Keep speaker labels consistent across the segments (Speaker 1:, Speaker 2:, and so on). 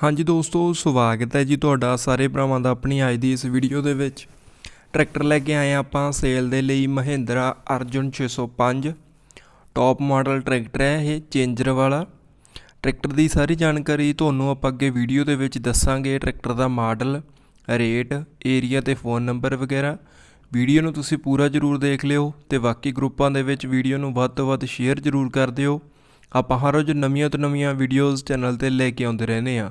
Speaker 1: ਹਾਂਜੀ ਦੋਸਤੋ, ਸਵਾਗਤ ਹੈ ਜੀ ਤੁਹਾਡਾ ਸਾਰੇ ਭਰਾਵਾਂ ਦਾ ਆਪਣੀ ਅੱਜ ਦੀ ਇਸ ਵੀਡੀਓ ਦੇ ਵਿੱਚ। ਟਰੈਕਟਰ ਲੈ ਕੇ ਆਏ ਹਾਂ ਆਪਾਂ ਸੇਲ ਦੇ ਲਈ Mahindra Arjun 605 top model tractor ਹੈ ਇਹ, ਚੇਂਜਰ ਵਾਲਾ। ਟਰੈਕਟਰ ਦੀ ਸਾਰੀ ਜਾਣਕਾਰੀ ਤੁਹਾਨੂੰ ਆਪਾਂ ਅੱਗੇ ਵੀਡੀਓ ਦੇ ਵਿੱਚ ਦੱਸਾਂਗੇ। ਟਰੈਕਟਰ ਦਾ ਮਾਡਲ, ਰੇਟ ਏਰੀਆ ਤੇ ਫੋਨ ਨੰਬਰ ਵਗੈਰਾ। ਵੀਡੀਓ ਨੂੰ ਤੁਸੀਂ ਪੂਰਾ ਜ਼ਰੂਰ ਦੇਖ ਲਿਓ ਤੇ ਬਾਕੀ ਗਰੁੱਪਾਂ ਦੇ ਵਿੱਚ ਵੀਡੀਓ ਨੂੰ ਵੱਧ ਤੋਂ ਵੱਧ ਸ਼ੇਅਰ ਜ਼ਰੂਰ ਕਰ ਦਿਓ। ਆਪਾਂ ਹਰ ਰੋਜ਼ ਨਵੀਆਂ ਤੋਂ ਨਵੀਆਂ ਵੀਡੀਓਜ਼ ਚੈਨਲ ਤੇ ਲੈ ਕੇ ਆਉਂਦੇ ਰਹਿੰਦੇ ਆ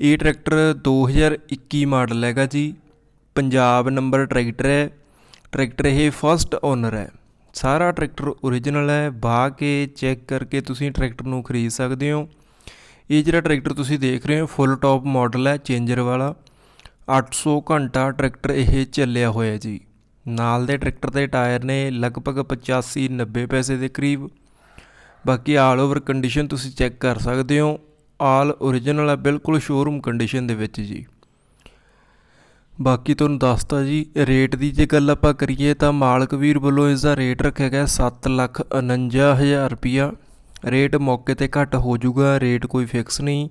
Speaker 1: ਇਹ ਟਰੈਕਟਰ 2021 ਮਾਡਲ ਹੈਗਾ ਜੀ। ਪੰਜਾਬ ਨੰਬਰ ਟਰੈਕਟਰ ਹੈ। ਟਰੈਕਟਰ ਇਹ ਫਸਟ ਓਨਰ ਹੈ। ਸਾਰਾ ਟਰੈਕਟਰ ਓਰੀਜਨਲ ਹੈ। ਬਾ ਕੇ ਚੈੱਕ ਕਰਕੇ ਤੁਸੀਂ ਟਰੈਕਟਰ ਨੂੰ ਖਰੀਦ ਸਕਦੇ ਹੋ। ਇਹ ਜਿਹੜਾ ਟਰੈਕਟਰ ਤੁਸੀਂ ਦੇਖ ਰਹੇ ਹੋ ਫੁੱਲ ਟੌਪ ਮਾਡਲ ਹੈ ਚੇਂਜਰ ਵਾਲਾ। 800 ਘੰਟਾ ਟਰੈਕਟਰ ਇਹ ਚੱਲਿਆ ਹੋਇਆ ਜੀ। ਨਾਲ ਦੇ ਟਰੈਕਟਰ ਦੇ ਟਾਇਰ ਨੇ ਲਗਭਗ 85 90 ਪੈਸੇ ਦੇ ਕਰੀਬ। ਬਾਕੀ ਆਲ ਓਵਰ ਕੰਡੀਸ਼ਨ ਤੁਸੀਂ ਚੈੱਕ ਕਰ ਸਕਦੇ ਹੋ। ਆਲ ਓਰੀਜਨਲ ਹੈ, ਬਿਲਕੁਲ ਸ਼ੋਰੂਮ ਕੰਡੀਸ਼ਨ ਦੇ ਵਿੱਚ ਜੀ। ਬਾਕੀ ਤੁਹਾਨੂੰ ਦੱਸਤਾ ਜੀ ਰੇਟ ਦੀ ਜੇ ਗੱਲ ਆਪਾਂ ਕਰੀਏ ਤਾਂ ਮਾਲਕ ਵੀਰ ਵੱਲੋਂ ਇਸ ਦਾ ਰੇਟ ਰੱਖਿਆ ਗਿਆ 749000 ਰੁਪਿਆ ਰੇਟ ਮੌਕੇ ਤੇ ਘੱਟ ਹੋ ਜਾਊਗਾ ਰੇਟ ਕੋਈ ਫਿਕਸ ਨਹੀਂ।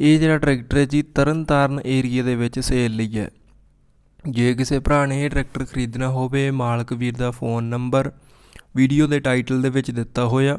Speaker 1: ਇਹ ਜਿਹੜਾ ਟਰੈਕਟਰ ਹੈ ਜੀ, ਤਰਨਤਾਰਨ ਏਰੀਆ ਦੇ ਵਿੱਚ ਸੇਲ ਲਈ ਹੈ। ਜੇ ਕਿਸੇ ਭਰਾ ਨੇ ਇਹ ਟਰੈਕਟਰ ਖਰੀਦਣਾ ਹੋਵੇ, ਮਾਲਕ ਵੀਰ ਦਾ ਫੋਨ ਨੰਬਰ ਵੀਡੀਓ ਦੇ ਟਾਈਟਲ ਦੇ ਵਿੱਚ ਦਿੱਤਾ ਹੋਇਆ।